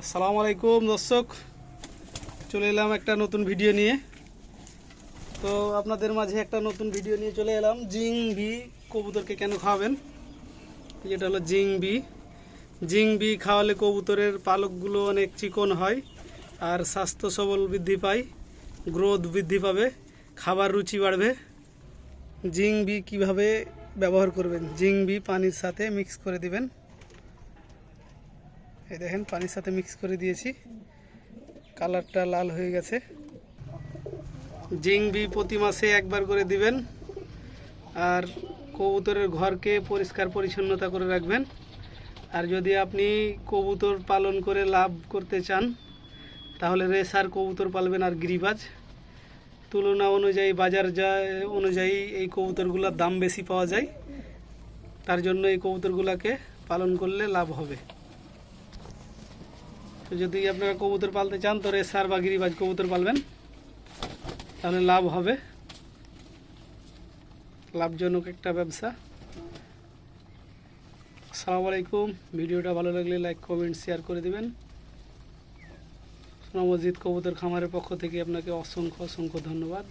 আসসালামু আলাইকুম, দর্শক। চলে এলাম একটা নতুন ভিডিও নিয়ে। তো আপনাদের মাঝে একটা নতুন ভিডিও নিয়ে চলে এলাম। জিং বি কবুতরকে কেন খাওয়াবেন? যেটা হলো জিং বি। জিং বি খাওয়ালে কবুতরের পালকগুলো অনেক চিকন হয় আর স্বাস্থ্য সবল বৃদ্ধি পায়, গ্রোথ বৃদ্ধি পাবে, খাবার রুচি বাড়বে। জিং বি কীভাবে ব্যবহার করবেন? জিং বি পানির সাথে মিক্স করে দিবেন। এই দেখেন, পানির সাথে মিক্স করে দিয়েছি। কালারটা লাল হয়ে গেছে। জিংবি প্রতি মাসে একবার করে দিবেন। আর কবুতরের ঘরকে পরিষ্কার পরিচ্ছন্নতা করে রাখবেন। আর যদি আপনি কবুতর পালন করে লাভ করতে চান, তাহলে রেসার কবুতর পালবেন আর গিরিবাজ। তুলনা অনুযায়ী, বাজার যা অনুযায়ী এই কবুতরগুলোর দাম বেশি পাওয়া যায়। তার জন্য এই কবুতরগুলোকে পালন করলে লাভ হবে। তো যদি আপনারা কবুতর পালতে চান, তো রেসার বা গিরিবাজ কবুতর পালবেন। তাহলে লাভ হবে। লাভজনক একটা ব্যবসা। আসসালামু আলাইকুম। ভিডিওটা ভালো লাগলে লাইক, কমেন্ট, শেয়ার করে দিবেন। সোনা মসজিদ কবুতর খামারের পক্ষ থেকে আপনাকে অসংখ্য অসংখ্য ধন্যবাদ।